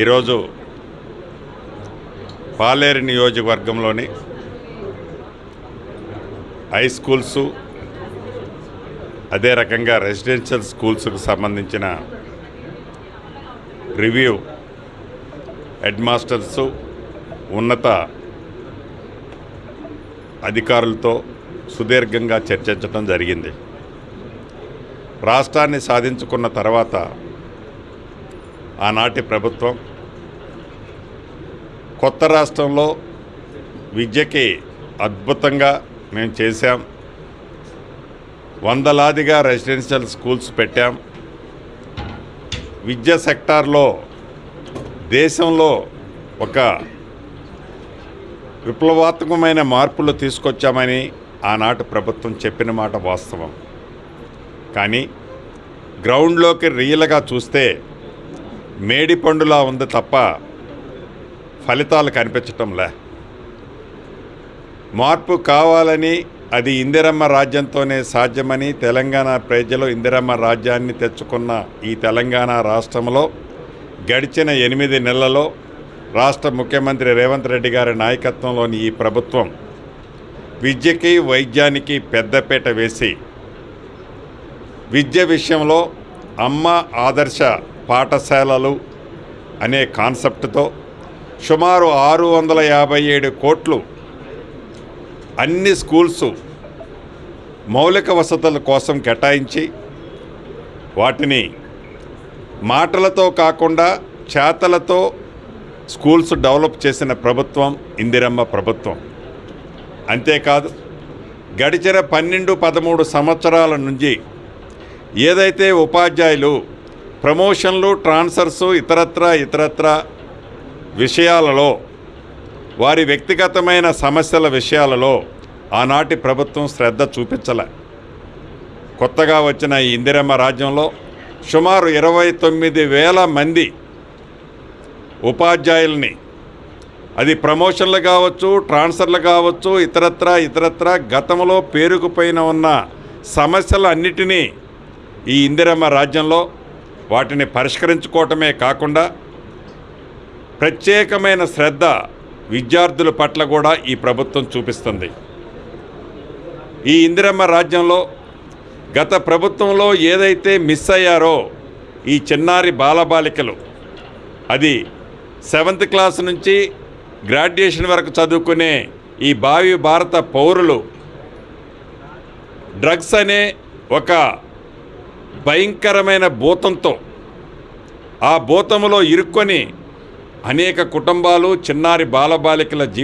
ఈరోజు పాలేరు నియోజకవర్గంలోని high schools అదే రకంగా రెసిడెన్షియల్ స్కూల్స్కు సంబంధించిన రివ్యూ హెడ్మాస్టర్స్ ఉన్నత అధికారులతో సుదీర్ఘంగా చర్చించడం జరిగింది. రాష్ట్రాన్ని సాధించుకున్న తర్వాత ఆనాటి ప్రభుత్వం కొత్త రాష్ట్రంలో విద్యకి అద్భుతంగా మేము చేశాం. వందలాదిగా రెసిడెన్షియల్ స్కూల్స్ పెట్టాం. విద్యా సెక్టార్లో దేశంలో ఒక విప్లవాత్మకమైన మార్పులు తీసుకొచ్చామని ఆనాటి ప్రభుత్వం చెప్పిన మాట వాస్తవం. కానీ గ్రౌండ్లోకి రియల్గా చూస్తే మేడి పండులా ఉంది తప్ప ఫలితాలు కనిపించటంలే. మార్పు కావాలని అది ఇందిరమ్మ రాజ్యంతోనే సాధ్యమని తెలంగాణ ప్రజలు ఇందిరమ్మ రాజ్యాన్ని తెచ్చుకున్న ఈ తెలంగాణ రాష్ట్రంలో గడిచిన ఎనిమిది నెలలలో రాష్ట్ర ముఖ్యమంత్రి రేవంత్ రెడ్డి గారి నాయకత్వంలోని ఈ ప్రభుత్వం విద్యకి వైద్యానికి పెద్దపీట వేసి విద్య విషయంలో అమ్మ ఆదర్శ పాఠశాలలు అనే కాన్సెప్ట్తో సుమారు ఆరు వందల యాభై ఏడు కోట్లు అన్ని స్కూల్స్ మౌలిక వసతుల కోసం కేటాయించి వాటిని మాటలతో కాకుండా చేతలతో స్కూల్స్ డెవలప్ చేసిన ప్రభుత్వం ఇందిరమ్మ ప్రభుత్వం. అంతేకాదు గడిచిన పన్నెండు పదమూడు సంవత్సరాల నుంచి ఏదైతే ఉపాధ్యాయులు ప్రమోషన్లు ట్రాన్స్ఫర్స్ ఇతరత్ర ఇతరత్ర విషయాలలో వారి వ్యక్తిగతమైన సమస్యల విషయాలలో ఆనాటి ప్రభుత్వం శ్రద్ధ చూపించలే. కొత్తగా వచ్చిన ఈ ఇందిరమ్మ రాజ్యంలో సుమారు ఇరవై తొమ్మిది వేల మంది ఉపాధ్యాయుల్ని అది ప్రమోషన్లు కావచ్చు ట్రాన్స్ఫర్లు కావచ్చు ఇతరత్ర ఇతరత్ర గతంలో పేరుకుపోయిన ఉన్న సమస్యలన్నిటినీ ఈ ఇందిరమ్మ రాజ్యంలో వాటిని పరిష్కరించుకోవటమే కాకుండా ప్రత్యేకమైన శ్రద్ధ విద్యార్థుల పట్ల కూడా ఈ ప్రభుత్వం చూపిస్తుంది. ఈ ఇందిరమ్మ రాజ్యంలో గత ప్రభుత్వంలో ఏదైతే మిస్ అయ్యారో ఈ చిన్నారి బాలబాలికలు అది సెవెంత్ క్లాస్ నుంచి గ్రాడ్యుయేషన్ వరకు చదువుకునే ఈ భావి భారత పౌరులు డ్రగ్స్ అనే ఒక భయంకరమైన భూతంతో ఆ భూతంలో ఇరుక్కొని అనేక కుటుంబాలు చిన్నారి బాలబాలికల జీవి